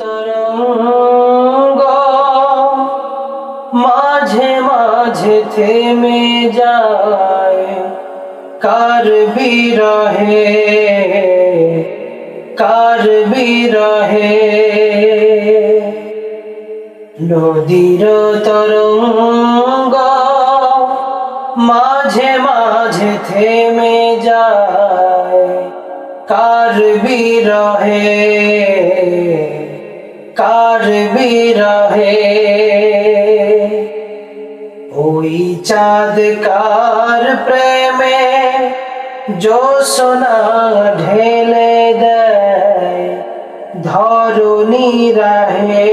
তরঙ্গ মাঝে মাঝে থেমে যায় কার বিরহে কার বিরহে। নদীর তরঙ্গ মাঝে মাঝে থেমে যায় কার বিরহে। কার বিরহে ওই চাঁদ কার প্রেমে জোসনা ঢেলে দেয় ধরণী রাহে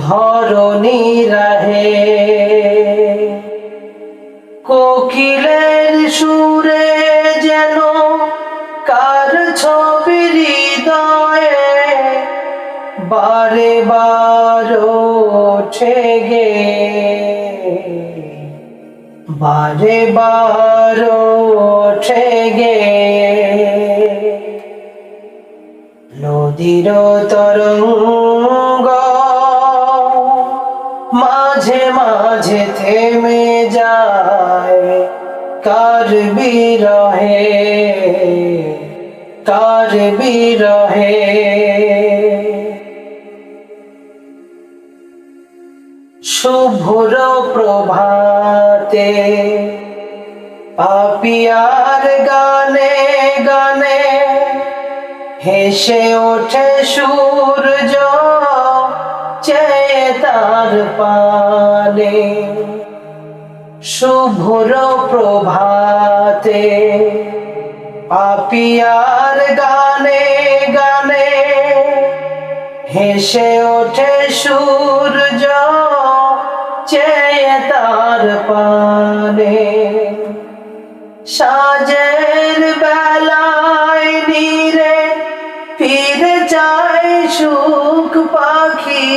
ধরণী রাহে বারে বার ওঠে গে। বারে বার গে। নদীর তরঙ্গ মাঝে মাঝে থেমে যায়। কার বিরহে কার বিরহে। শুভ্র প্রভাতে পাপিয়ার গানে গানে হেসে ওঠে সূর্য চেয়ে তার পানে। শুভ্র প্রভাতে পাপিয়ার গানে গানে হেসে ওঠে সূর্য চেয়ে তার পানে। সাজের বেলায় নীরে ফিরে যায় সুখ পাখি।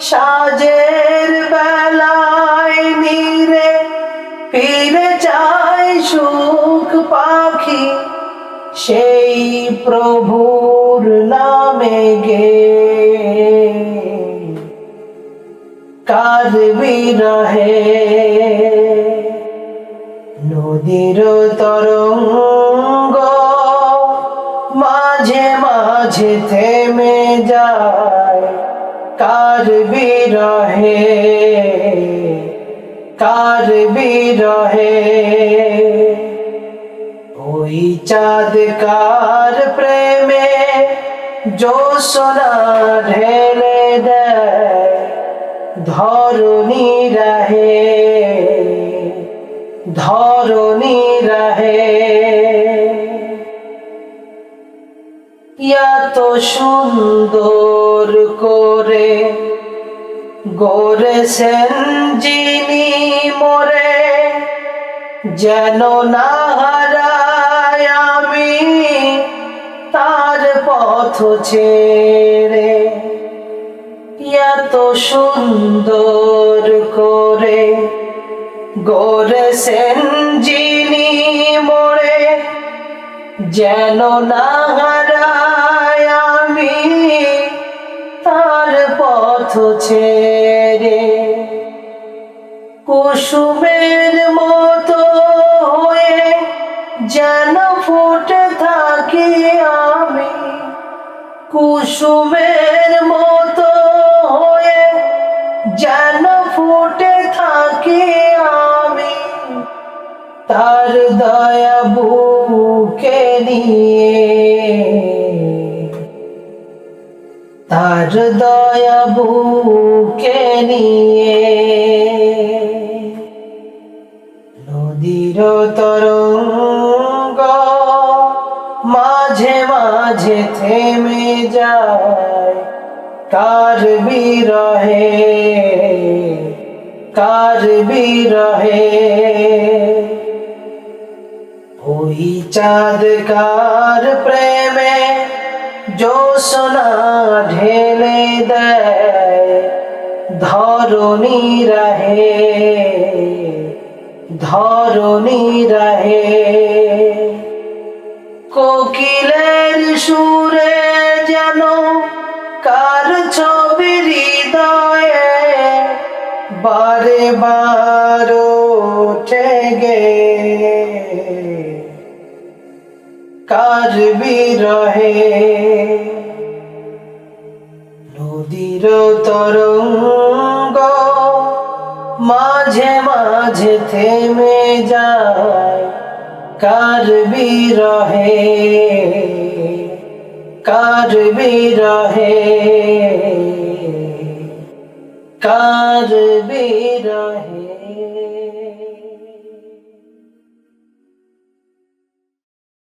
সাজের বেলায় নীরে ফিরে যায় সুখ পাখি। সেই প্রভুর নামে গে কার বিরহে নদীর তরঙ্গ মাঝে মাঝে থেমে যায়। কার বিরহে কার বিরহে ওই চাঁদ কার প্রেমে জোসনা ঢেলে দেয়। ধরণী রহে ধরণী রহে। এত সুন্দর করে গড়েছেন যিনি মোরে, যেন না হারায় আমি তার পথ ছেড়ে এত সুন্দর করে গড়েছেন যিনি মোরে, যেন না আমি তার পথ ছেড়ে। কুসুমের মতো হয়ে যেন ফুটে থাকি আমি কুসুমের ফুটে থাকি আমি, তার দয়া বুকে নিয়ে। তার দয়া বুকে নিয়ে। নদীর তরঙ্গ মাঝে মাঝে থেমে যায়। কার বিরহে কার বিরহে ওই চাঁদ কার প্রেমে জোসনা ঢেলে দেয়, ধরণী রহে ধরণী রহে। কোকিলের সুরে বারে বার ওঠে গে। কার বিরহে। নদীর তরঙ্গ মাঝে মাঝে থেমে যায়। কার বিরহে। কার বিরহে। কার বিরহে